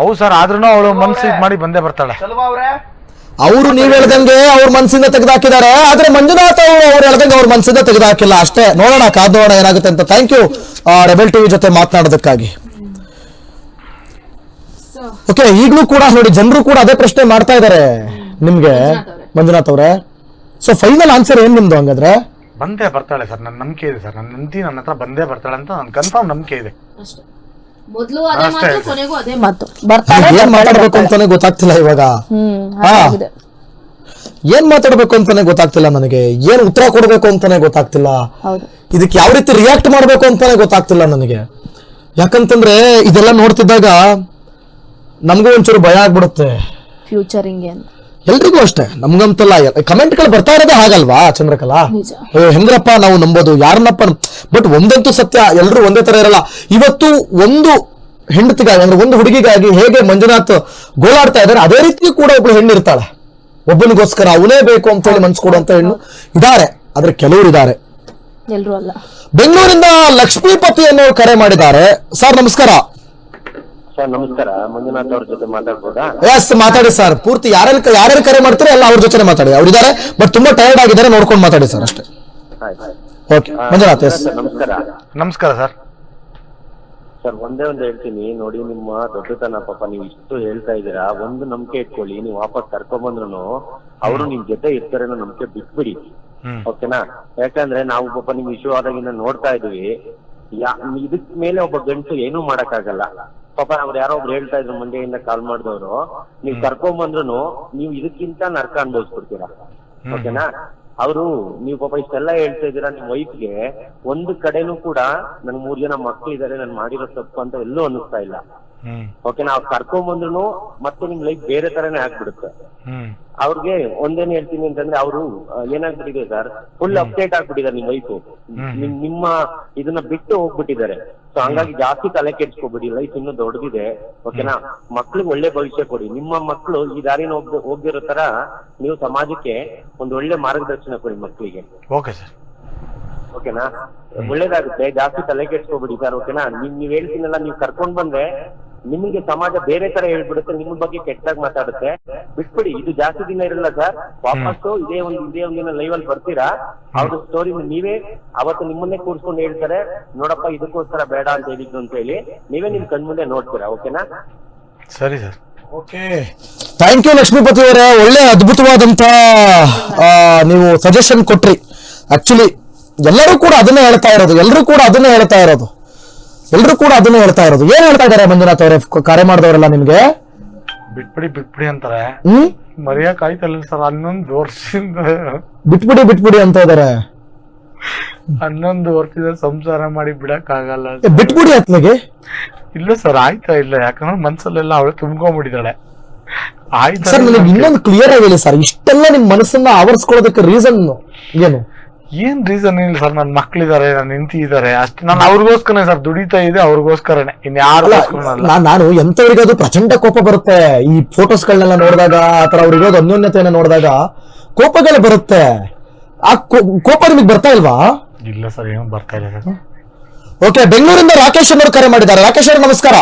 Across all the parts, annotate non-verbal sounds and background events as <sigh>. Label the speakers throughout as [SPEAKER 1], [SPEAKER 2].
[SPEAKER 1] ಹೌದು ಸರ್ ಆದ್ರೂ ಅವಳು ಮನ್ಸು ಇದ್ ಮಾಡಿ ಬಂದೇ ಬರ್ತಾಳೆ.
[SPEAKER 2] ಚಲುವ ಅವ್ರೆ.
[SPEAKER 3] ಅವರು ನೀವ್ ಹೇಳ್ದಂಗೆ ಅವ್ರ ಮನ್ಸಿಂದ ತೆಗೆದಾಕಿದ್ದಾರೆ. ಆದ್ರೆ ಮಂಜುನಾಥ್ ಅವರು ಅವ್ರು ಹೇಳ್ದಂಗೆ ಅವ್ರ ಮನ್ಸಿಂದ ತೆಗೆದಾಕಿಲ್ಲ. ಅಷ್ಟೇ. ನೋಡೋಣ ಕಾದ್ ನೋಡೋಣ ಏನಾಗುತ್ತೆ ಅಂತ. ಥ್ಯಾಂಕ್ ಯು ರೆಬೆಲ್ ಟಿವಿ ಜೊತೆ ಮಾತನಾಡೋದಕ್ಕಾಗಿ. ಓಕೆ ಈಗಲೂ ಕೂಡ ನೋಡಿ ಜನರು ಕೂಡ ಅದೇ ಪ್ರಶ್ನೆ ಮಾಡ್ತಾ ಇದ್ದಾರೆ ನಿಮ್ಗೆ ಮಂಜುನಾಥ್ ಅವರೇ. ಸೊ ಫೈನಲ್ ಆನ್ಸರ್ ಏನ್ ನಿಮ್ದು ಹಂಗಾದ್ರೆ?
[SPEAKER 1] ಬಂದೇ ಬರ್ತಾಳೆ ಸರ್ ನನ್ನ ನಂಬಿಕೆ ಇದೆ ಸರ್. ನನ್ನ ನಂತಿ ನನ್ನ ಹತ್ರ ಬಂದೇ ಬರ್ತಾಳೆ ಅಂತ ನನ್ನ ಕನ್ಫರ್ಮ್ ನಂಬಿಕೆ ಇದೆ.
[SPEAKER 4] ಮೊದ್ಲು ಅದೇ ಮಾತು ಕೊನೆಗೂ ಅದೇ ಮಾತು. ಬರ್ತಾಳೆ
[SPEAKER 3] ಏನ್ ಮಾತಾಡ್ಬೇಕು ಅಂತಾನೆ ಗೊತ್ತಾಗ್ತಿಲ್ಲ ಇವಾಗ.
[SPEAKER 4] ಹ್ಮ್
[SPEAKER 3] ಹಾ.
[SPEAKER 4] ಹಾಗಾಗಿದೆ.
[SPEAKER 3] ಏನ್ ಮಾತಾಡ್ಬೇಕು ಅಂತಾನೆ ಗೊತ್ತಾಗ್ತಿಲ್ಲ ನನಗೆ. ಏನ್ ಉತ್ತರ ಕೊಡ್ಬೇಕು ಅಂತಾನೆ ಗೊತ್ತಾಗ್ತಿಲ್ಲ.
[SPEAKER 4] ಹೌದು.
[SPEAKER 3] ಇದಕ್ಕೆ ಯಾವ ರೀತಿ ರಿಯಾಕ್ಟ್ ಮಾಡ್ಬೇಕು ಅಂತಾನೆ ಗೊತ್ತಾಗ್ತಿಲ್ಲ ನನಗೆ. ಯಾಕಂತಂದ್ರೆ ಇದೆಲ್ಲ ನೋಡ್ತಿದ್ದಾಗ ನಮಗೂ ಒಂಚೂರು ಭಯ ಆಗ್ಬಿಡುತ್ತೆ.
[SPEAKER 4] ಫ್ಯೂಚರ್ ಹಿಂಗೆ ಅಂತ
[SPEAKER 3] ಎಲ್ರಿಗೂ ಅಷ್ಟೇ. ನಮ್ಗಂತಲ್ಲ ಕಮೆಂಟ್ಗಳು ಬರ್ತಾ ಇರೋದೇ ಹಾಗಲ್ವಾ ಚಂದ್ರಕಲಾ?
[SPEAKER 4] ನಿಜ.
[SPEAKER 3] ಅಯ್ಯೋ ಹೆಂಗ್ರಪ್ಪ ನಾವು ನಂಬೋದು? ಯಾರನ್ನಪ್ಪ ಬಟ್ ಒಂದಂತೂ ಸತ್ಯ ಎಲ್ಲರೂ ಒಂದೇ ತರ ಇರಲ್ಲ. ಇವತ್ತು ಒಂದು ಹೆಂಡತಿಗಾಗಿ ಅಂದ್ರೆ ಒಂದು ಹುಡುಗಿಗಾಗಿ ಹೇಗೆ ಮಂಜುನಾಥ್ ಗೋಲಾಡ್ತಾ ಇದ್ದಾರೆ ಅದೇ ರೀತಿ ಕೂಡ ಒಬ್ಳು ಹೆಣ್ಣು ಇರ್ತಾಳೆ. ಒಬ್ಬನಿಗೋಸ್ಕರ ಅವನೇ ಬೇಕು ಅಂತ ಹೇಳಿ ಮನ್ಸು ಕೊಡುವಂತ ಹೆಣ್ಣು ಇದ್ದಾರೆ ಆದ್ರೆ ಕೆಲವರು ಇದ್ದಾರೆ. ಬೆಂಗಳೂರಿಂದ ಲಕ್ಷ್ಮೀಪತಿ ಅನ್ನೋರು ಕರೆ ಮಾಡಿದ್ದಾರೆ. ಸರ್ ನಮಸ್ಕಾರ.
[SPEAKER 5] ಸರ್ ನಮಸ್ಕಾರ. ಮಂಜುನಾಥ್ ಅವ್ರ ಜೊತೆ ಮಾತಾಡ್ಬೋದಾ?
[SPEAKER 3] ಎಸ್ ಮಾತಾಡಿ ಸರ್. ಪೂರ್ತಿ ಯಾರು ಯಾರ್ಯಾರು ಕರೆ ಮಾಡ್ತಾರೆ ಎಲ್ಲ ಅವ್ರ ಜೊತೆ ಮಾತಾಡಿ. ಅವ್ರಿದ್ದಾರೆ ಬಟ್ ತುಂಬಾ ಟೈರ್ಡ್ ಆಗಿದ್ದಾರೆ ನೋಡ್ಕೊಂಡು ಮಾತಾಡಿ ಸರ್ ಅಷ್ಟೇ. ಓಕೆ ಮಂಜುನಾಥ್ ಎಸ್
[SPEAKER 5] ಸರ್ ನಮಸ್ಕಾರ.
[SPEAKER 1] ನಮಸ್ಕಾರ ಸರ್.
[SPEAKER 5] ಸರ್ ಒಂದೇ ಒಂದು ಹೇಳ್ತೀನಿ. ನೋಡಿ ನಿಮ್ಮ ದೊಡ್ಡತನ ಪಾಪ ನೀವು ಇಷ್ಟು ಹೇಳ್ತಾ ಇದ್ದೀರಾ ಒಂದು ನಂಬಿಕೆ ಇಟ್ಕೊಳ್ಳಿ ನೀವು ವಾಪಸ್ ಕರ್ಕೊಂಬಂದ್ರು ಅವರು ನಿಮ್ ಜೊತೆ ಇರ್ತಾರೆ ಅನ್ನೋ ನಂಬಿಕೆ ಬಿಟ್ಬಿಡಿ. ಓಕೆನಾ? ಯಾಕಂದ್ರೆ ನಾವು ಪಾಪ ನಿಮ್ ಇಶ್ಯೂ ಆದಾಗಿಂದ ನೋಡ್ತಾ ಇದೀವಿ ಇದಕ್ ಮೇಲೆ ಒಬ್ಬ ಗಂಟು ಏನೂ ಮಾಡಕ್ಕಾಗಲ್ಲ. ಪಾಪ ಅವ್ರು ಯಾರೋ ಒಬ್ರು ಹೇಳ್ತಾ ಇದ್ರು ಮಂಡ್ಯದಿಂದ ಕಾಲ್ ಮಾಡಿದವರು. ನೀವ್ ಕರ್ಕೊಂಬಂದ್ರು ನೀವು ಇದಕ್ಕಿಂತ ನರ್ಕ ಅನ್ಭವಿಸ್ಬಿಡ್ತೀರಾ. ಓಕೆನಾ? ಅವರು ನೀವು ಪಾಪ ಇಷ್ಟೆಲ್ಲ ಹೇಳ್ತಾ ಇದ್ದೀರಾ ನಿಮ್ ವೈಫ್ಗೆ ಒಂದು ಕಡೆನೂ ಕೂಡ ನನ್ ಮೂರ್ ಜನ ಮಕ್ಳು ಇದಾರೆ ನಾನು ಮಾಡಿರೋ ತಪ್ಪು ಅಂತ ಎಲ್ಲೂ ಅನ್ನಿಸ್ತಾ ಇಲ್ಲ.
[SPEAKER 1] ಓಕೆ
[SPEAKER 5] ನಾವ್ ಕರ್ಕೊಂಡ್ ಬಂದ್ರು ಮತ್ತೆ ನಿಮ್ ಲೈಫ್ ಬೇರೆ ತರನೇ ಆಗ್ಬಿಡುತ್ತೆ. ಅವ್ರಿಗೆ ಒಂದೇನ್ ಹೇಳ್ತೀನಿ ಅಂತಂದ್ರೆ ಅವರು ಏನಾಗ್ಬಿಟ್ಟಿದೆ ಸರ್ ಫುಲ್ ಅಪ್ಡೇಟ್ ಆಗ್ಬಿಟ್ಟಿದ್ದಾರೆ ನಿಮ್ ವೈಫು. ನಿಮ್ಮ ಇದನ್ನ ಬಿಟ್ಟು ಹೋಗ್ಬಿಟ್ಟಿದ್ದಾರೆ. ಸೊ ಹಂಗಾಗಿ ಜಾಸ್ತಿ ತಲೆ ಕೆಡ್ಸ್ಕೊಬಿಡಿ ಲೈಫ್ ಇನ್ನೂ ದೊಡ್ಡದಿದೆ ಓಕೆನಾ ಮಕ್ಳಿಗೆ ಒಳ್ಳೆ ಭವಿಷ್ಯ ಕೊಡಿ. ನಿಮ್ಮ ಮಕ್ಕಳು ಈ ದಾರಿನ ಹೋಗ್ ಹೋಗಿರೋ ತರ ನೀವು ಸಮಾಜಕ್ಕೆ ಒಂದು ಒಳ್ಳೆ ಮಾರ್ಗದರ್ಶನ ಕೊಡಿ ಮಕ್ಕಳಿಗೆ
[SPEAKER 1] ಓಕೆ ಸರ್
[SPEAKER 5] ಓಕೆನಾ ಒಳ್ಳೇದಾಗುತ್ತೆ ಜಾಸ್ತಿ ತಲೆ ಕೆಡ್ಸ್ಕೊಬಿಡಿ ಸರ್ ಓಕೆನಾ ನೀವ್ ನೀವ್ ಹೇಳ್ತೀನಲ್ಲ ನೀವ್ ಕರ್ಕೊಂಡ್ ಬಂದ್ರೆ ನಿಮಗೆ ಸಮಾಜ ಬೇರೆ ತರ ಹೇಳ್ಬಿಡುತ್ತೆ ನಿಮ್ಮ ಬಗ್ಗೆ ಕೆಟ್ಟದಾಗಿ ಮಾತಾಡುತ್ತೆ. ಬಿಟ್ಬಿಡಿ ಇದು ಜಾಸ್ತಿ ದಿನ ಇರಲ್ಲ ಸರ್. ವಾಪಸ್ ಇದೇ ಒಂದು ಇದೇ ಒಂದಿನ ಲೈವ್ ಅಲ್ಲಿ ಬರ್ತೀರಾ? ಅವ್ರ ಸ್ಟೋರಿ ನೀವೇ ಅವತ್ತು ನಿಮ್ಮನ್ನೇ ಕೂರ್ಸ್ಕೊಂಡು ಹೇಳ್ತಾರೆ ನೋಡಪ್ಪ ಇದಕ್ಕೋಸ್ಕರ ಬೇಡ ಅಂತ ಹೇಳಿದ್ದು ಅಂತ ಹೇಳಿ ನೀವೇ ನಿಮ್ ಕಣ್ಮುಂದೆ ನೋಡ್ತೀರಾ ಓಕೆನಾ?
[SPEAKER 1] ಸರಿ sir.
[SPEAKER 3] Okay. Thank you Lakshmipathi ಅವರೇ. ಒಳ್ಳೆ ಅದ್ಭುತವಾದಂತ ಆ, ನೀವು ಸಜೆಷನ್ ಕೊಟ್ರಿ. ಆಕ್ಚುಲಿ ಎಲ್ಲರೂ ಕೂಡ ಅದನ್ನೇ ಹೇಳ್ತಾ ಇರೋದು ಎಲ್ಲರೂ ಕೂಡ ಅದನ್ನೇ ಹೇಳ್ತಾ ಇರೋದು. ಎಲ್ಲರೂ ಕೂಡ ಅದನ್ನೇ ಹೇಳ್ತಾ ಇರೋದು. ಏನ್ ಹೇಳ್ತಾ ಇದಾರೆ ಮಂಜುನಾಥ್ ಅವರೇ? ಕರೆ ಮಾಡಿದವರೆಲ್ಲ ನಿಮ್ಗೆ?
[SPEAKER 1] ಬಿಟ್ಬಿಡಿ ಬಿಟ್ಬಿಡಿ ಅಂತಾರೆ.
[SPEAKER 3] ಹ್ಮ್?
[SPEAKER 1] ಮರಿಯಕ್ ಆಯ್ತಲ್ಲ ಸರ್ ಹನ್ನೊಂದು ವರ್ಷದಿಂದ.
[SPEAKER 3] ಬಿಟ್ಬಿಡಿ ಬಿಟ್ಬಿಡಿ ಅಂತ ಇದಾರೆ.
[SPEAKER 1] ಹನ್ನೊಂದು ವರ್ಷದ ಸಂಸಾರ ಮಾಡಿ ಬಿಡಕ್ ಆಗಲ್ಲ
[SPEAKER 3] ಬಿಟ್ಬಿಡಿ ಅತ್ಲಿಗೆ
[SPEAKER 1] ಇಲ್ಲ ಸರ್ ಆಯ್ತಾ ಇಲ್ಲ. ಯಾಕಂದ್ರೆ ಮನ್ಸಲ್ಲೆಲ್ಲ ಅವಳು ತುಂಬ್ಕೊಂಡ್ಬಿಟ್ಟಿದ್ದಾಳೆ. ಆಯ್ತಾ
[SPEAKER 3] ಸರ್ ನನಗೆ ಇನ್ನೊಂದು ಕ್ಲಿಯರ್ ಆಗಿ ಹೇಳಿ ಸರ್. ಇಷ್ಟೆಲ್ಲ ನಿಮ್ ಮನಸ್ಸನ್ನ ಆವರಿಸ್ಕೊಳ್ಳೋದಕ್ಕೆ ರೀಸನ್ ಏನು?
[SPEAKER 1] ಏನ್ ರೀಸನ್ ಇಲ್ಲ ಸರ್ ನನ್ನ ಮಕ್ಳಿದಾರೆ ನನ್ನ ಹೆಂಡತಿ ಇದಾರೆ ಅಷ್ಟು ನಾನು ಅವ್ರಿಗೋಸ್ಕರನೇ ಸರ್ ದುಡಿತಾ ಇದೆ ಅವ್ರಿಗೋಸ್ಕರನೇ. ಇನ್
[SPEAKER 3] ಅಲ್ಲ ನಾ- ನಾನು ಅದು ಪ್ರಚಂಡ ಕೋಪ ಬರುತ್ತೆ. ಈ ಫೋಟೋಸ್ ಗಳನ್ನೆಲ್ಲ ನೋಡಿದಾಗ ಆತರ ಅವ್ರಿರೋದು ಅನ್ಯೋನ್ಯತೆಯನ್ನ ನೋಡಿದಾಗ ಕೋಪಗಳು ಬರುತ್ತೆ. ಆ ಕೋ- ಕೋಪ ನಿಮಗೆ ಬರ್ತಾ ಇಲ್ವಾ?
[SPEAKER 1] ಇಲ್ಲ ಸರ್ ಏನು ಬರ್ತಾ ಇಲ್ಲ ಸರ್
[SPEAKER 3] ಓಕೆ ಬೆಂಗಳೂರಿಂದ ರಾಕೇಶ್ ಅವರು ಕರೆ ಮಾಡಿದ್ದಾರೆ. ರಾಕೇಶ್ ಅವರು ನಮಸ್ಕಾರ.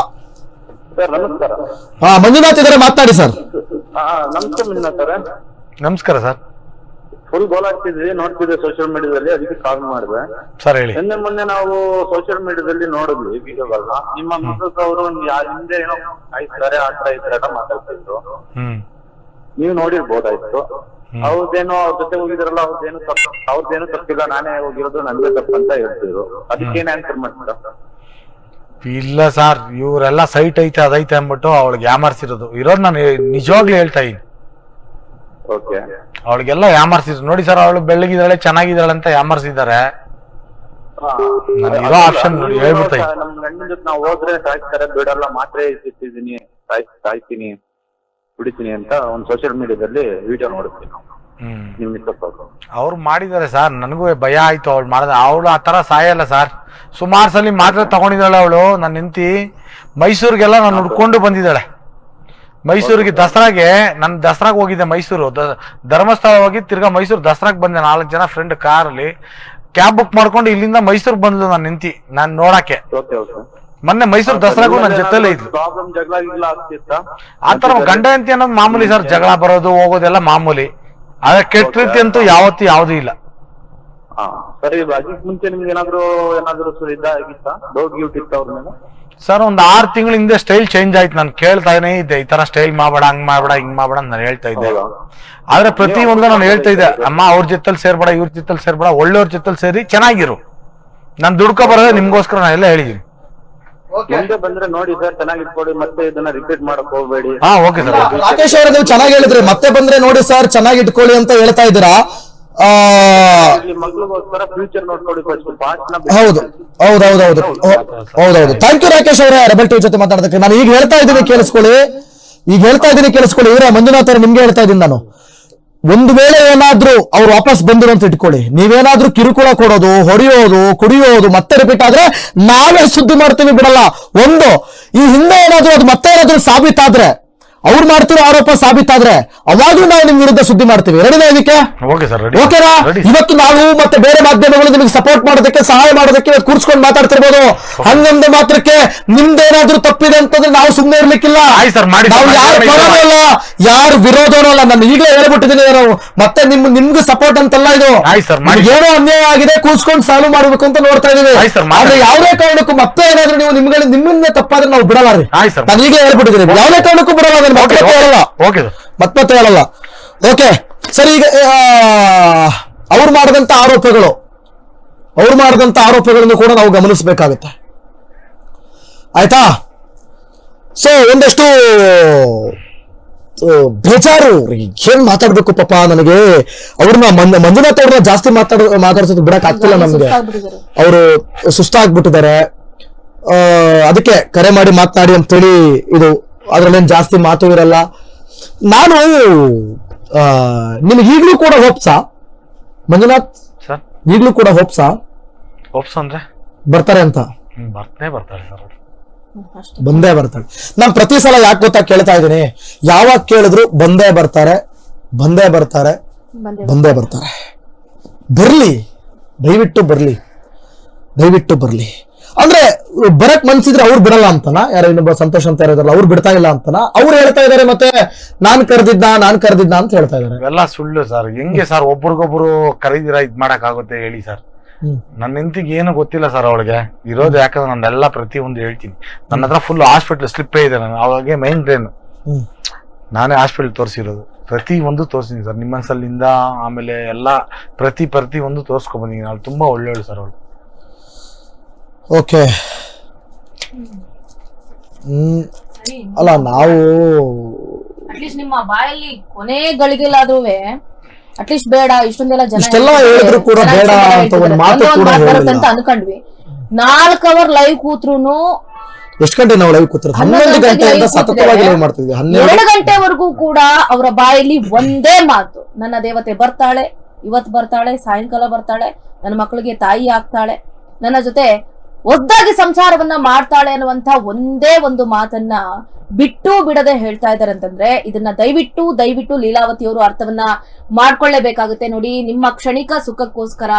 [SPEAKER 5] ಸರ್ ನಮಸ್ಕಾರ.
[SPEAKER 3] ಹಾ ಮಂಜುನಾಥ್ ಇದ್ದಾರೆ ಮಾತನಾಡಿ ಸರ್
[SPEAKER 5] ನಮಸ್ತೆ
[SPEAKER 1] ನಮಸ್ಕಾರ ಸರ್
[SPEAKER 5] ಫುಲ್ ಗೋಲ್ ಆಗ್ತಿದ್ವಿ ನೋಡ್ತಿದ್ದೆ ಸೋಷಿಯಲ್ ಮೀಡಿಯಾದಲ್ಲಿ ಅದಕ್ಕೆ ಕಾಲ್ ಮಾಡಿದೆ.
[SPEAKER 1] ಸರ್ ಹೇಳಿ.
[SPEAKER 5] ನಿನ್ನೆ ಮೊನ್ನೆ ನಾವು ಸೋಷಿಯಲ್ ಮೀಡಿಯಾದಲ್ಲಿ ನೋಡಿದ್ವಿ ವಿಡಿಯೋಗಳನ್ನ ನಿಮ್ಮ ಮಿಸಸ್ ಅವರು ಹಿಂದೆ ಏನೋ ಆಯ್ತಾರೆ ಆಟ ಇದ್ರ ಮಾತಾಡ್ತಿದ್ರು.
[SPEAKER 1] ಹ್ಮ್.
[SPEAKER 5] ನೀವು ನೋಡಿರ್ಬೋದಾಯ್ತು. ಅವ್ರದ್ದೇನೋ ಅವ್ರ ಜೊತೆ ಹೋಗಿದ್ರಲ್ಲ ಅವ್ರದ್ದೇನು ತಪ್ಪು ಅವ್ರದ್ದೇನು ತಪ್ಪಿಲ್ಲ ನಾನೇ ಹೋಗಿರೋದು ನನ್ಗೆ ತಪ್ಪು ಅಂತ ಹೇಳ್ತಿದ್ರು. ಅದಕ್ಕೇನ್ ಆನ್ಸರ್ ಮಾಡ್ತಾರೆ?
[SPEAKER 1] ಇಲ್ಲ ಸರ್ ಇವರೆಲ್ಲ ಸೈಟ್ ಐತೆ ಅದೈತೆ ಅಂದ್ಬಿಟ್ಟು ಅವಳಿಗೆ ಯಾಮರ್ಸಿರೋದು. ಇರೋದು ನಾನು ನಿಜವಾಗ್ಲೂ ಹೇಳ್ತಾ ಇದ್ದೀನಿ.
[SPEAKER 5] ಓಕೆ
[SPEAKER 1] ಅವಳಿಗೆಲ್ಲ ಯಾಮರ್ಸಿದ್ರು. ನೋಡಿ ಸರ್ ಅವಳು ಬೆಳ್ಳಗಿದ್ದಾಳೆ ಚೆನ್ನಾಗಿದ್ದಾಳೆ ಅಂತ ಯಾಮರ್ಸಿದ್ದಾರೆ. ನನಗೆ ಇರೋ ಆಪ್ಷನ್ ನೋಡಿ ಹೇಳ್ಬಿಡ್ತಾ ಇದ್ದೀನಿ.
[SPEAKER 5] ನಮ್ ಗಂಡನ ಜೊತೆ ನಾವು ಹೋದ್ರೆ ಸಾಯ್ತಾರೆ ಬಿಡಲ್ಲ ಮಾತ್ರೆ ಸಿಕ್ತಿದ್ದೀನಿ ಸಾಯ್ ಸಾಯ್ತೀನಿ ಬಿಡ್ತೀನಿ ಅಂತ ಒಂದು ಸೋಷಿಯಲ್ ಮೀಡಿಯಾದಲ್ಲಿ ವಿಡಿಯೋ ನೋಡ್ತೀನಿ ನಾವು.
[SPEAKER 1] ಹ್ಮ್.
[SPEAKER 5] ನಿಮ್ ಅವರು
[SPEAKER 1] ಮಾಡಿದ್ದಾರೆ ಸರ್ ನನಗೂ ಭಯ ಆಯ್ತು ಅವ್ಳು ಮಾಡಿದ ಅವಳು ಆ ತರ ಸಾಯಲ್ಲ ಸರ್. ಸುಮಾರು ಸಲ ಮಾತ್ರ ತಗೊಂಡಿದ್ದಾಳೆ ಅವಳು ನನ್ನ ಹೆಂಡತಿ. ಮೈಸೂರಿಗೆಲ್ಲ ನಾನು ಹುಡ್ಕೊಂಡು ಬಂದಿದ್ದಾಳೆ. ಮೈಸೂರಿಗೆ ದಸರಾಗೆ ನನ್ನ ದಸರಾಗೆ ಹೋಗಿದ್ದೆ ಮೈಸೂರು. ಧರ್ಮಸ್ಥಳ ಹೋಗಿ ತಿರ್ಗಾ ಮೈಸೂರು ದಸರಾಗೆ ಬಂದೆ ನಾಲ್ಕು ಜನ ಫ್ರೆಂಡ್ ಕಾರಲ್ಲಿ. ಕ್ಯಾಬ್ ಬುಕ್ ಮಾಡ್ಕೊಂಡು ಇಲ್ಲಿಂದ ಮೈಸೂರ್ ಬಂದ್ಲು ನಾನು ನಿಂತಿ ನಾನು ನೋಡಕ್ಕೆ. ಮೊನ್ನೆ ಮೈಸೂರು ದಸರಾಗು ನನ್ನ ಜೊತೆಲೇ ಇದ್ಲು. ಆ ಥರ ಗಂಡ ಅಂತ ಅನ್ನೋದು ಮಾಮೂಲಿ ಸರ್ ಜಗಳ ಬರೋದು ಹೋಗೋದೆಲ್ಲ ಮಾಮೂಲಿ. ಆದ್ರೆ ಕೆಟ್ಟ ರೀತಿ ಅಂತೂ ಯಾವತ್ತೂ ಯಾವ್ದು ಇಲ್ಲ.
[SPEAKER 2] ಹಾ ಸರಿ ಅದಕ್ಕೆ ಮುಂಚೆ ನಿಮ್ಗೆ ಏನಾದ್ರು ಏನಾದ್ರು ಸರ್ ಇದಾಗಿತ್ತಾ ಡೌಟ್ ಗಿೌಟ್ ಇತ್ತ ಅವ್ರ ಮೇಲೆ?
[SPEAKER 1] ಸರ್ ಒಂದ್ ಆರು ತಿಂಗಳ ಹಿಂದೆ ಸ್ಟೈಲ್ ಚೇಂಜ್ ಆಯ್ತು. ನಾನು ಕೇಳ್ತಾನೆ ಇದ್ದೆ ಈ ತರ ಸ್ಟೈಲ್ ಮಾಡ್ಬೇಡ ಹಂಗ್ ಮಾಡ್ಬೇಡ ಹಿಂಗ್ ಮಾಡ್ಬೇಡ ನಾನು ಹೇಳ್ತಾ ಇದ್ದೆ.
[SPEAKER 2] ಹೌದಾ?
[SPEAKER 1] ಆದ್ರೆ ಪ್ರತಿ ಒಂದು ನಾನು ಹೇಳ್ತಾ ಇದ್ದೆ ಅಮ್ಮ ಅವ್ರ ಜೊತೆಲಿ ಸೇರ್ಬೇಡ ಇವ್ರ ಜೊತೆಲಿ ಸೇರ್ಬೇಡ ಒಳ್ಳೆಯವ್ರ ಜೊತೆಲಿ ಸೇರಿ ಚೆನ್ನಾಗಿರು. ನಾನು ದುಡ್ಕ ಬರೋದೇ ನಿಮ್ಗೋಸ್ಕರ ನಾನು ಎಲ್ಲ ಹೇಳಿದೀನಿ
[SPEAKER 2] ಮುಂದೆ ಬಂದ್ರೆ ನೋಡಿ ಸರ್ ಚೆನ್ನಾಗಿ ಇಟ್ಕೊಳ್ಳಿ ಮತ್ತೆ ಇದನ್ನ ರಿಪೀಟ್ ಮಾಡಕ್ ಹೋಗ್ಬೇಡಿ.
[SPEAKER 1] ಹಾ ಓಕೆ ಸರ್
[SPEAKER 3] ರಾಕೇಶ್ ಅವರೇ ನೀವು ಚೆನ್ನಾಗಿ ಹೇಳಿದ್ರಿ. ಮತ್ತೆ ಬಂದ್ರೆ ನೋಡಿ ಸರ್ ಚೆನ್ನಾಗಿ ಇಟ್ಕೊಳ್ಳಿ ಅಂತ ಹೇಳ್ತಾ ಇದ್ದೀರಾ. ಆ,
[SPEAKER 2] ಹೌದು. ಹೌದು
[SPEAKER 3] ಹೌದು ಹೌದೌದೌದು ಹೌದೌದು ಥ್ಯಾಂಕ್ ಯು ರಾಕೇಶ್ ಅವರೇ. ರೆಬಲ್ ಟಿವಿ ಜೊತೆ ಮಾತಾಡೋದಕ್ಕೆ ನಾನು ಈಗ ಹೇಳ್ತಾ ಇದ್ದೀನಿ ಕೇಳಿಸ್ಕೊಳ್ಳಿ. ಈಗ ಹೇಳ್ತಾ ಇದ್ದೀನಿ ಕೇಳಿಸ್ಕೊಳ್ಳಿ. ಇವರೇ ಮಂಜುನಾಥ್ ಅವ್ರು ನಿಮ್ಗೆ ಹೇಳ್ತಾ ಇದ್ದೀನಿ ನಾನು. ಒಂದು ವೇಳೆ ಏನಾದ್ರೂ ಅವ್ರು ವಾಪಸ್ ಬಂದಿರೋ ಅಂತ ಇಟ್ಕೊಳ್ಳಿ. ನೀವೇನಾದ್ರೂ ಕಿರುಕುಳ ಕೊಡೋದು ಹೊಡೆಯೋದು ಕುಡಿಯೋದು ಮತ್ತೆ ರಿಪೀಟ್ ಆದ್ರೆ ನಾವೇ ಸುದ್ದಿ ಮಾಡ್ತೀವಿ ಬಿಡಲ್ಲ. ಒಂದು ಈ ಹಿಂದೆ ಏನಾದ್ರೂ ಅದು ಮತ್ತೆ ಏನಾದ್ರೂ ಸಾಬೀತಾದ್ರೆ ಅವ್ರು ಮಾಡ್ತಿರೋ ಆರೋಪ ಸಾಬೀತಾದ್ರೆ ಅವಾಗ್ಲೂ ನಾವು ನಿಮ್ ವಿರುದ್ಧ ಸುದ್ದಿ ಮಾಡ್ತೀವಿ. ರೆಡಿನಾ ಇದಕ್ಕೆ?
[SPEAKER 1] ರೆಡಿ
[SPEAKER 3] ಓಕೆನಾ
[SPEAKER 1] ರೆಡಿ
[SPEAKER 3] ಇವತ್ತು ನಾವು ಮತ್ತೆ ಬೇರೆ ಮಾಧ್ಯಮಗಳು ನಿಮಗೆ ಸಪೋರ್ಟ್ ಮಾಡೋದಕ್ಕೆ ಸಹಾಯ ಮಾಡೋದಕ್ಕೆ ಇವತ್ತು ಕೂರ್ಸ್ಕೊಂಡು ಮಾತಾಡ್ತಿರ್ಬೋದು. ಹಂಗಂದ ಮಾತ್ರಕ್ಕೆ ನಿಮ್ದೇನಾದ್ರೂ ತಪ್ಪಿದೆ ಅಂತಂದ್ರೆ ನಾವು ಸುಮ್ಮನೆ ಇರ್ಲಿಕ್ಕಿಲ್ಲ. ನಾವು ಯಾರು. ಪರನೂ ಅಲ್ಲ ಯಾರ ವಿರೋಧನೂ ಅಲ್ಲ. ನಾನು ಈಗಲೇ ಹೇಳ್ಬಿಟ್ಟಿದ್ದೀನಿ ನಾವು ಮತ್ತೆ ನಿಮ್ ನಿಮ್ಗೆ ಸಪೋರ್ಟ್ ಅಂತಲ್ಲ ಇದು. ಏನೋ ಅನ್ಯಾಯ ಆಗಿದೆ ಕೂರ್ಸ್ಕೊಂಡು ಸಾಲ್ವ್ ಮಾಡ್ಬೇಕು ಅಂತ ನೋಡ್ತಾ ಇದೀವಿ. ಆದ್ರೆ ಯಾವುದೇ ಕಾರಣಕ್ಕೂ ಮತ್ತೆ ಏನಾದ್ರೂ ನೀವು ನಿಮ್ಗೆ ನಿಮ್ಮಿಂದ ತಪ್ಪಾದ್ರೆ ನಾವು
[SPEAKER 1] ಬಿಡಲಾರಿ.
[SPEAKER 3] ನಾನು ಈಗಲೇ ಹೇಳ್ಬಿಟ್ಟಿದ್ದೀನಿ. ಯಾವುದೇ ಕಾರಣಕ್ಕೂ ಅದನ್ನ. ಮತ್ತೆ ಹೇಳಲ್ಲ.
[SPEAKER 1] ಓಕೆ ಸರ್
[SPEAKER 3] ಮತ್ತೆ ಹೇಳಲ್ಲ. ಓಕೆ ಸರಿ ಈಗ ಅವ್ರು ಮಾಡಿದಂತ ಆರೋಪಗಳು. ಅವ್ರು ಮಾಡಿದಂತ ಆರೋಪಗಳನ್ನು ಕೂಡ ನಾವು ಗಮನಿಸಬೇಕಾಗುತ್ತೆ. ಆಯ್ತಾ? ಸೊ ಒಂದಷ್ಟು ಬೇಜಾರು. ಏನ್ ಮಾತಾಡ್ಬೇಕು ಪಾಪ ನನಗೆ? ಅವ್ರನ್ನ ಮಂಜ- ಮಂಜುನಾಥ್ ಅವ್ರನ್ನ ಜಾಸ್ತಿ ಮಾತಾಡ ಮಾತಾಡ್ಸೋದು ಬಿಡಕ್ ಆಗ್ತಿಲ್ಲ ನಮ್ಗೆ. ಅವರು ಸುಸ್ತಾಗ್ಬಿಟ್ಟಿದ್ದಾರೆ. ಅದಕ್ಕೆ ಕರೆ ಮಾಡಿ ಮಾತನಾಡಿ ಅಂತೇಳಿ ಇದು ಅದ್ರಲ್ಲೇನ್ ಜಾಸ್ತಿ ಮಾತು ಇರಲ್ಲ. ನಾನು ನಿಮ್ಗೆ ಈಗಲೂ ಕೂಡ ಹೋಪ್ಸಾ ಮಂಜುನಾಥ್?
[SPEAKER 1] ಸರ್.
[SPEAKER 3] ಈಗಲೂ ಕೂಡ ಹೋಪ್ಸಾ
[SPEAKER 1] ಹೋಪ್ಸ್ ಅಂದ್ರೆ?
[SPEAKER 3] ಬರ್ತಾರೆ ಅಂತ.
[SPEAKER 1] ಬರ್ತೇ ಬರ್ತನೇ ಬರ್ತಾರೆ ಸರ್
[SPEAKER 4] ಅಷ್ಟೇ.
[SPEAKER 3] ಬಂದೇ ಬರ್ತಾಳೆ ನಾನು ಪ್ರತಿ ಸಲ ಯಾಕೆ ಗೊತ್ತಾ ಕೇಳ್ತಾ ಇದ್ದೀನಿ. ಯಾವಾಗ ಕೇಳಿದ್ರು ಬಂದೇ ಬರ್ತಾರೆ ಬಂದೇ ಬರ್ತಾರೆ
[SPEAKER 4] ಬಂದೇ
[SPEAKER 3] ಬರ್ತಾರೆ. ಬರ್ಲಿ. ದಯವಿಟ್ಟು ಬರ್ಲಿ. ದಯವಿಟ್ಟು ಬರ್ಲಿ. ಅಂದ್ರೆ ಬರಕ್ ಮನ್ಸಿದ್ರೆ ಅವ್ರು ಬಿಡಲ್ಲ ಅಂತನ? ಯಾರೋ ಇನ್ನೊಬ್ಬ ಸಂತೋಷ್ ಅಂತ ಇರೋದಲ್ಲ ಅವ್ರು ಬಿಡ್ತಾ ಇಲ್ಲ ಅಂತನ? ಅವ್ರು ಹೇಳ್ತಾ ಇದಾರೆ ಮತ್ತೆ ನಾನ್ ಕರೆದಿದ್ದ ನಾನ್ ಕರೆದಿದ್ದ ಅಂತ ಹೇಳ್ತಾ ಇದಾರೆ.
[SPEAKER 1] ಎಲ್ಲ ಸುಳ್ಳು ಸರ್ ಹೆಂಗೆ ಸರ್ ಒಬ್ರಿಗೊಬ್ರು ಕರೀದಿರ ಇದ್ ಮಾಡಕ್ ಆಗುತ್ತೆ ಹೇಳಿ ಸರ್. ನನ್ನ ಹೆಂಡತಿಗೆ ಏನು ಗೊತ್ತಿಲ್ಲ ಸರ್ ಅವಳಿಗೆ. ಇರೋದು ಯಾಕಂದ್ರೆ ನಾನೆಲ್ಲ ಪ್ರತಿ ಒಂದು ಹೇಳ್ತೀನಿ. ನನ್ನ ಹತ್ರ ಫುಲ್ ಹಾಸ್ಪಿಟ್ಲ್ ಸ್ಲಿಪ್ಪೇ ಇದೆ ನಾನು ಅವಾಗೆ ಮೈನ್
[SPEAKER 3] ಬ್ರೇನ್
[SPEAKER 1] ನಾನೇ ಹಾಸ್ಪಿಟಲ್ ತೋರಿಸಿರೋದು. ಪ್ರತಿ ಒಂದು ತೋರಿಸಿದ್ದೀನಿ ಸರ್ ನಿಮ್ಮ ಸಲ್ಲಿಂದ ಆಮೇಲೆ ಎಲ್ಲ ಪ್ರತಿ ಪ್ರತಿ ಒಂದು ತೋರಿಸ್ಕೊಂಡ್ಬಂದಿದ್ದೀನಿ ಅವಳು ತುಂಬಾ ಒಳ್ಳೆಯವಳು ಸರ್ ಅವಳು.
[SPEAKER 3] Okay hmm. ಅಲ್ಲ ನಾವು
[SPEAKER 4] ಅಟ್ಲೀಸ್ಟ್ ನಿಮ್ಮ ಬಾಯಲ್ಲಿ ಕೊನೆ ಗಳಿಗೆಲ್ಲಾದ್ರೂ ಅಟ್ಲೀಸ್ಟ್ ಬೇಡ ಇಷ್ಟೊಂದೆಲ್ಲ ಜನ
[SPEAKER 3] ಇಷ್ಟೆಲ್ಲ. ಹೇಳಿದ್ರು ಕೂಡ ಬೇಡ ಅಂತ ಒಂದು ಮಾತು ಕೂಡ
[SPEAKER 4] ಬರುತ್ತೆ
[SPEAKER 3] ಹೇಳಿಲ್ಲ.
[SPEAKER 4] ಅಂತ ಅನ್ಕೊಂಡ್ವಿ ನಾಲ್ಕು ಅವರ್ ಲೈವ್ ಕೂತ್ರುನು
[SPEAKER 3] ಎಷ್ಟು ಗಂಟೆ ನಾವು ಲೈವ್ ಕೂತಿರೋದು?
[SPEAKER 4] ಹನ್ನೊಂದು
[SPEAKER 3] ಹನ್ನೊಂದು ಗಂಟೆಯಿಂದ
[SPEAKER 4] live
[SPEAKER 3] ಸತತವಾಗಿ ಲೈವ್ ಮಾಡ್ತಿದ್ವಿ. ಹನ್ನೆರಡು
[SPEAKER 4] ಗಂಟೆವರೆಗೂ ಕೂಡ ಅವರ ಬಾಯಲ್ಲಿ ಒಂದೇ ಮಾತು. ನನ್ನ ದೇವತೆ ಬರ್ತಾಳೆ ಇವತ್ ಬರ್ತಾಳೆ ಸಾಯಂಕಾಲ ಬರ್ತಾಳೆ ನನ್ನ ಮಕ್ಕಳಿಗೆ ತಾಯಿ ಆಗ್ತಾಳೆ ನನ್ನ ಜೊತೆ ಒದ್ದಾಗಿ ಸಂಸಾರವನ್ನ ಮಾಡ್ತಾಳೆ ಅನ್ನುವಂತ ಒಂದೇ ಒಂದು ಮಾತನ್ನ ಬಿಟ್ಟು ಬಿಡದೆ ಹೇಳ್ತಾ ಇದ್ದಾರೆ ಅಂತಂದ್ರೆ ಇದನ್ನ ದಯವಿಟ್ಟು ದಯವಿಟ್ಟು ಲೀಲಾವತಿಯವರು ಅರ್ಥವನ್ನ ಮಾಡ್ಕೊಳ್ಳೇಬೇಕಾಗುತ್ತೆ ನೋಡಿ. ನಿಮ್ಮ ಕ್ಷಣಿಕ ಸುಖಕ್ಕೋಸ್ಕರ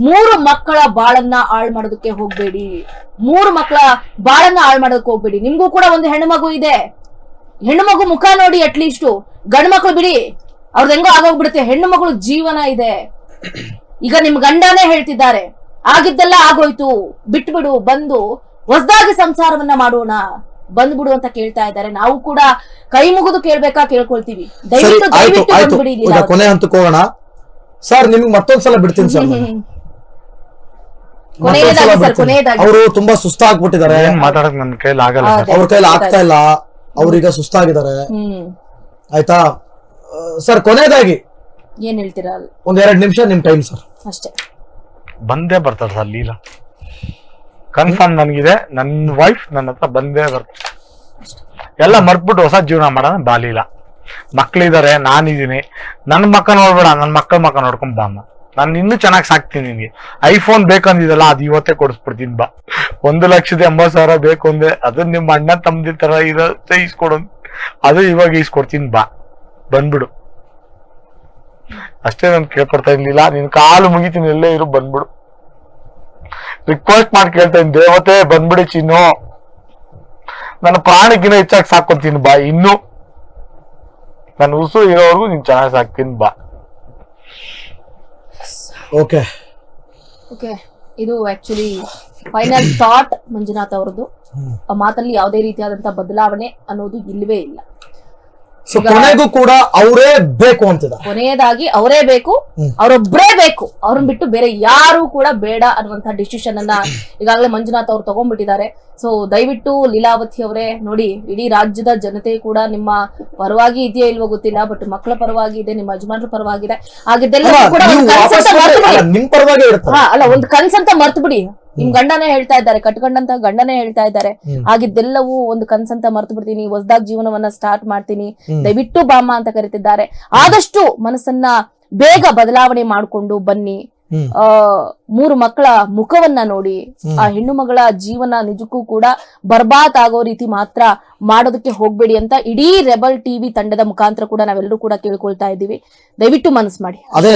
[SPEAKER 4] ಮೂರು ಮಕ್ಕಳ ಬಾಳನ್ನ ಹಾಳು ಮಾಡೋದಕ್ಕೆ ಹೋಗ್ಬೇಡಿ. ಮೂರು ಮಕ್ಕಳ ಬಾಳನ್ನ ಹಾಳು ಮಾಡೋದಕ್ಕೆ ಹೋಗ್ಬೇಡಿ. ನಿಮ್ಗೂ ಕೂಡ ಒಂದು ಹೆಣ್ಣು ಇದೆ. ಹೆಣ್ಣು ಮುಖ ನೋಡಿ ಅಟ್ಲೀಸ್ಟ್ ಗಂಡು ಮಕ್ಳು ಬಿಡಿ. ಅವ್ರದ್ದು ಹೆಂಗೋ ಆಗೋಗ್ಬಿಡುತ್ತೆ. ಹೆಣ್ಣು ಮಗಳು ಜೀವನ ಇದೆ. ಈಗ ನಿಮ್ ಗಂಡನೇ ಹೇಳ್ತಿದ್ದಾರೆ. ಆಗಿದ್ದೆಲ್ಲ ಆಗೋಯ್ತು. ಬಿಟ್ಬಿಡು ಬಂದು ಹೊಸದಾಗಿ ಸಂಸಾರವನ್ನ ಮಾಡೋಣ. ಬಂದ್ಬಿಡು ಅಂತ ಕೇಳ್ತಾ ಇದ್ದಾರೆ. ನಾವು ಕೂಡ ಕೈ ಮುಗಿದು ಕೇಳ್ಬೇಕಾ ಕೇಳ್ಕೊಳ್ತೀವಿ. ದಯವಿಟ್ಟು ದಯವಿಟ್ಟು ಬಂದ್ಬಿಡಿ
[SPEAKER 3] ಈಗ ಕೊನೆ ಹಂತಕ್ಕೆ ಹೋಗೋಣ. ಸರ್ ನಿಮ್ಗೆ ಮತ್ತೊಂದ್ಸಲ ಬಿಡ್ತೀನಿ <laughs> ಸರ್ ಅವರು ತುಂಬಾ ಸುಸ್ತಾಗ್ಬಿಟ್ಟಿದ್ದಾರೆ.
[SPEAKER 1] ಮಾತಾಡಕ್ ನನ್ನ ಕೈಲಿ ಆಗಲ್ಲ
[SPEAKER 3] ಅವ್ರ ಕೈಲಿ ಆಗ್ತಾ ಇಲ್ಲ. ಅವ್ರೀಗ ಸುಸ್ತಾಗಿದ್ದಾರೆ.
[SPEAKER 4] ಹ್ಮ್.
[SPEAKER 3] ಆಯ್ತಾ? ಸರ್ ಕೊನೆಯದಾಗಿ
[SPEAKER 4] ಏನ್ ಹೇಳ್ತೀರಾ?
[SPEAKER 3] ಒಂದ್ ಎರಡ್ ನಿಮಿಷ ನಿಮ್ ಟೈಮ್ ಸರ್.
[SPEAKER 4] ಅಷ್ಟೇ.
[SPEAKER 1] ಬಂದೇ ಬರ್ತಾರೆ ಸರ್ ಲೀಲಾ. ಕನ್ಫರ್ಮ್ ನನಗಿದೆ ನನ್ನ ವೈಫ್ ನನ್ನ ಹತ್ರ ಬಂದೇ ಬರ್ತಾರೆ ಎಲ್ಲ ಮರ್ತ್ಬಿಟ್ಟು ಹೊಸ ಜೀವನ ಮಾಡೋಣ ಬಾಲಿಲ್ಲ ಮಕ್ಳಿದಾರೆ, ನಾನಿದ್ದೀನಿ. ನನ್ನ ಮಕ್ಕ ನೋಡ್ಬೇಡ ನನ್ನ ಮಕ್ಕಳ ಮಕ್ಕ ನೋಡ್ಕೊಂಡ್ ಬಾ ಅಮ್ಮ. ನಾನು ಇನ್ನೂ ಚೆನ್ನಾಗಿ ಸಾಕ್ತೀನಿ ನಿನಗೆ. ಐಫೋನ್ ಬೇಕಂದಿದಲ್ಲ ಅದು ಇವತ್ತೇ ಕೊಡಿಸ್ಬಿಡ್ತೀನಿ ಬಾ. ಒಂದು ಲಕ್ಷದ ಎಂಬತ್ತು ಸಾವಿರ ಬೇಕು ಅಂದೆ ಅದು ನಿಮ್ಮ ಅಣ್ಣ ತಮ್ಮದಿ ತರ ಇರುತ್ತೆ ಇಸ್ಕೊಡು ಅದು ಇವಾಗ ಇಸ್ಕೊಡ್ತೀನಿ ಬಾ. ಬಂದ್ಬಿಡು. ಅಷ್ಟೇ ನಾನು ಕೇಳ್ಕೊಡ್ತಾ ಇರ್ಲಿಲ್ಲ. ನಿನ್ ಕಾಲು ಮುಗಿತೀನಿ ಎಲ್ಲೇ ಇರು ಬಂದ್ಬಿಡು. ರಿಕ್ವೆಸ್ಟ್ ಮಾಡಿ ಕೇಳ್ತಾ ಇದ್ದೀನಿ. ದೇವತೆ ಬಂದ್ಬಿಡಿ ಚಿನ್ನು. ನನ್ನ ಪ್ರಾಣಕ್ಕಿಂತ ಹೆಚ್ಚಾಗಿ ಸಾಕೊಂತೀನಿ ಬಾ ಇನ್ನು. ನನ್ನ ಉಸು ಇರೋವರೆಗೂ ನೀನ್ ಚೆನ್ನಾಗಿ ಸಾಕ್ತೀನಿ ಬಾ.
[SPEAKER 3] ಓಕೆ
[SPEAKER 4] ಓಕೆ ಇದು ಆಕ್ಚುಲಿ ಫೈನಲ್ ಥಾಟ್ ಮಂಜುನಾಥ್ ಅವರದ್ದು. ಆ ಮಾತಲ್ಲಿ ಯಾವುದೇ ರೀತಿಯಾದಂತಹ ಬದಲಾವಣೆ ಅನ್ನೋದು ಇಲ್ಲವೇ ಇಲ್ಲ.
[SPEAKER 3] ಸೊ ಕೊನೆಗೂ ಕೂಡ ಅವರೇ ಬೇಕು ಅಂತಿದ
[SPEAKER 4] ಕೊನೆಯದಾಗಿ ಅವರೇ ಬೇಕು ಅವರೊಬ್ಬರೇ ಬೇಕು. ಅವ್ರನ್ನ ಬಿಟ್ಟು ಬೇರೆ ಯಾರು ಕೂಡ ಬೇಡ ಅನ್ನುವಂತ ಡಿಸಿಷನ್ ಅನ್ನ ಈಗಾಗಲೇ ಮಂಜುನಾಥ್ ಅವ್ರು ತಗೊಂಡ್ಬಿಟ್ಟಿದ್ದಾರೆ. ಸೊ ದಯವಿಟ್ಟು ಲೀಲಾವತಿ ಅವರೇ ನೋಡಿ ಇಡೀ ರಾಜ್ಯದ ಜನತೆ ಕೂಡ ನಿಮ್ಮ ಪರವಾಗಿ ಇದೆಯಾ ಇಲ್ವೋ ಗೊತ್ತಿಲ್ಲ ಬಟ್ ಮಕ್ಕಳ ಪರವಾಗಿ ಇದೆ ನಿಮ್ಮ ಯಜಮಾನರ ಪರವಾಗಿದೆ ಹಾಗಿದ್ದೆಲ್ಲ ಕೂಡ.
[SPEAKER 3] ನಿಮ್ ಪರವಾಗಿ
[SPEAKER 4] ಅಲ್ಲ ಒಂದು ಕನ್ಸಂತ ಮರ್ತು ಬಿಡಿ. ನಿಮ್ ಗಂಡನೇ ಹೇಳ್ತಾ ಇದ್ದಾರೆ ಕಟ್ಕೊಂಡಂತ ಗಂಡನೇ ಹೇಳ್ತಾ ಇದ್ದಾರೆ. ಆಗಿದ್ದೆಲ್ಲವೂ ಒಂದು ಕನ್ಸಂತ ಮರ್ತು ಬಿಡ್ತೀನಿ ಹೊಸದಾಗಿ ಜೀವನವನ್ನ ಸ್ಟಾರ್ಟ್ ಮಾಡ್ತೀನಿ. ದಯವಿಟ್ಟು ಬಾಮ್ಮ ಅಂತ ಕರಿತಿದ್ದಾರೆ. ಆದಷ್ಟು ಮನಸ್ಸನ್ನ ಬೇಗ ಬದಲಾವಣೆ ಮಾಡ್ಕೊಂಡು ಬನ್ನಿ. ಮೂರು ಮಕ್ಕಳ ಮುಖವನ್ನ ನೋಡಿ ಆ ಹೆಣ್ಣು ಮಗಳ ಜೀವನ ನಿಜಕ್ಕೂ ಕೂಡ ಬರ್ಬಾತ್ ಆಗೋ ರೀತಿ ಮಾತ್ರ ಮಾಡೋದಕ್ಕೆ ಹೋಗ್ಬೇಡಿ ಅಂತ ಇಡೀ ರೆಬಲ್ ಟಿವಿ ತಂಡದ ಮುಖಾಂತರ ಕೂಡ ನಾವೆಲ್ಲರೂ ಕೂಡ ತಿಳ್ಕೊಳ್ತಾ ಇದ್ದೀವಿ. ದಯವಿಟ್ಟು ಮನಸ್ಸು ಮಾಡಿ.
[SPEAKER 3] ಅದೇ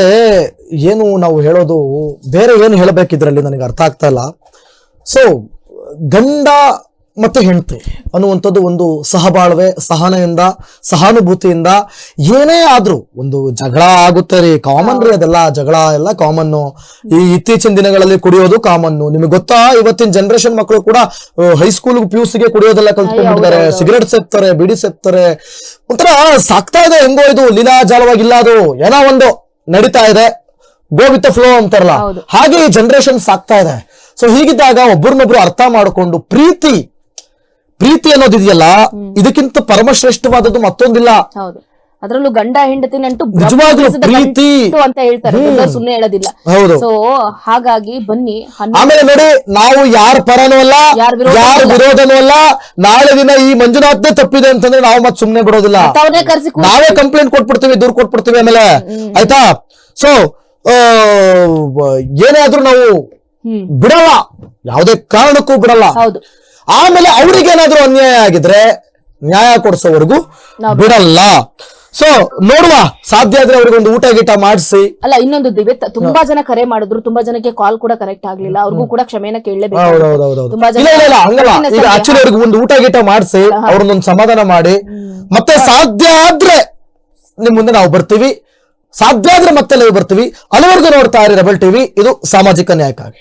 [SPEAKER 3] ಏನು ನಾವು ಹೇಳೋದು ಬೇರೆ ಏನು ಹೇಳಬೇಕಿದ್ರಲ್ಲಿ ನನಗೆ ಅರ್ಥ ಆಗ್ತಾ ಇಲ್ಲ. ಸೊ ಗಂಡ ಮತ್ತೆ ಹೆಂಡತಿ ಅನ್ನುವಂಥದ್ದು ಒಂದು ಸಹಬಾಳ್ವೆ ಸಹನೆಯಿಂದ ಸಹಾನುಭೂತಿಯಿಂದ ಏನೇ ಆದ್ರೂ ಒಂದು ಜಗಳ ಆಗುತ್ತೆ ರೀ. ಕಾಮನ್ ರೀ ಅದೆಲ್ಲ ಜಗಳ ಎಲ್ಲ ಕಾಮನ್ನು ಈ ಇತ್ತೀಚಿನ ದಿನಗಳಲ್ಲಿ ಕುಡಿಯೋದು ಕಾಮನ್ನು ನಿಮಗೆ ಗೊತ್ತಾ ಇವತ್ತಿನ ಜನರೇಷನ್ ಮಕ್ಕಳು ಕೂಡ ಹೈಸ್ಕೂಲ್ ಪಿ ಯು ಸಿಗೆ ಕುಡಿಯೋದೆಲ್ಲ ಕಲ್ತ್ಕೊಂಡ್ಬಿಡ್ತಾರೆ. ಸಿಗರೆಟ್ ಸೇಪ್ತಾರೆ ಬಿಡಿ ಸೇಪ್ತಾರೆ ಒಂಥರ ಸಾಕ್ತಾ ಇದೆ ಹೆಂಗೋ ಇದು ಲೀಲಾಜಾಲವಾಗಿಲ್ಲ ಅದು ಏನೋ ಒಂದು ನಡೀತಾ ಇದೆ. ಗೋ ವಿತ್ ಫ್ಲೋ ಅಂತಾರಲ್ಲ. ಹಾಗೆ ಈ ಜನರೇಷನ್ ಸಾಕ್ತಾ ಇದೆ. ಸೊ ಹೀಗಿದ್ದಾಗ ಒಬ್ಬರನ್ನೊಬ್ರು ಅರ್ಥ ಮಾಡಿಕೊಂಡು ಪ್ರೀತಿ ಪ್ರೀತಿ ಅನ್ನೋದಿದೆಯಲ್ಲ ಇದಕ್ಕಿಂತ ಪರಮಶ್ರೇಷ್ಠವಾದದ್ದು ಮತ್ತೊಂದಿಲ್ಲ.
[SPEAKER 4] ಅದರಲ್ಲೂ ಗಂಡ ಹೆಂಡತಿ ನಂಟು
[SPEAKER 3] ಪ್ರೀತಿ.
[SPEAKER 4] ಅಂತ ಹೇಳ್ತಾರೆ. ಸುಮ್ಮನೆ ಸುಮ್ನೆ ಹೇಳೋದಿಲ್ಲ.
[SPEAKER 3] ಹೌದು.
[SPEAKER 4] ಸೊ ಹಾಗಾಗಿ ಬನ್ನಿ
[SPEAKER 3] ಆಮೇಲೆ ನೋಡಿ ನಾವು ಯಾರ ಪರನೂ ಅಲ್ಲ
[SPEAKER 4] ಯಾರ್ ವಿರೋಧನೂ ಅಲ್ಲ.
[SPEAKER 3] ನಾಳೆ ದಿನ ಈ ಮಂಜುನಾಥ್ನೇ ತಪ್ಪಿದೆ ಅಂತಂದ್ರೆ ನಾವು ಮತ್ತೆ ಸುಮ್ನೆ ಬಿಡೋದಿಲ್ಲ. ನಾವೇ ಕಂಪ್ಲೇಂಟ್ ಕೊಟ್ಬಿಡ್ತೀವಿ ದೂರ್ ಕೊಟ್ಬಿಡ್ತೀವಿ ಆಮೇಲೆ. ಆಯ್ತಾ? ಸೊ ಏನೇ ಆದ್ರೂ ನಾವು ಬಿಡಲ್ಲ. ಯಾವುದೇ ಕಾರಣಕ್ಕೂ ಬಿಡಲ್ಲ.
[SPEAKER 4] ಹೌದು.
[SPEAKER 3] ಆಮೇಲೆ ಅವ್ರಿಗೇನಾದ್ರೂ ಅನ್ಯಾಯ ಆಗಿದ್ರೆ ನ್ಯಾಯ ಕೊಡಿಸೋವರೆಗೂ ಬಿಡಲ್ಲ. ಸೊ ನೋಡುವ. ಸಾಧ್ಯ ಆದ್ರೆ ಅವ್ರಿಗೊಂದು ಊಟ ಗೀಟ ಮಾಡಿಸಿ.
[SPEAKER 4] ಅಲ್ಲ ಇನ್ನೊಂದು ದಿವ್ಯ ತುಂಬಾ ಜನ ಕರೆ ಮಾಡಿದ್ರು. ತುಂಬಾ ಜನಕ್ಕೆ ಕಾಲ್ ಕೂಡ ಕರೆಕ್ಟ್ ಆಗ್ಲಿಲ್ಲ. ಅವ್ರಿಗೂ ಕೂಡ ಕ್ಷಮೆನ ಕೇಳಲೇಬೇಕು.
[SPEAKER 3] ಹೌದೌದೌದು
[SPEAKER 4] ತುಂಬಾ ಜನ
[SPEAKER 3] ಇಲ್ಲ ಇಲ್ಲ ಇಲ್ಲ ಹಂಗಲ್ಲ ಈಗ. ಆಕ್ಚುಲಿ ಅವ್ರಿಗೆ ಒಂದು ಊಟ ಗೀಟ ಮಾಡಿಸಿ ಅವ್ರನ್ನೊಂದು ಸಮಾಧಾನ ಮಾಡಿ. ಮತ್ತೆ ಸಾಧ್ಯ ಆದ್ರೆ ನಿಮ್ ಮುಂದೆ ನಾವು ಬರ್ತೀವಿ. ಸಾಧ್ಯ ಆದ್ರೆ ಮತ್ತೆ ಲೈವ್ ಬರ್ತೀವಿ. ಅಲ್ಲಿವರೆಗೂ ನೋಡ್ತಾ ಇರಿ ರೆಬಲ್ ಟಿವಿ ಇದು ಸಾಮಾಜಿಕ ನ್ಯಾಯಕ್ಕಾಗಿ.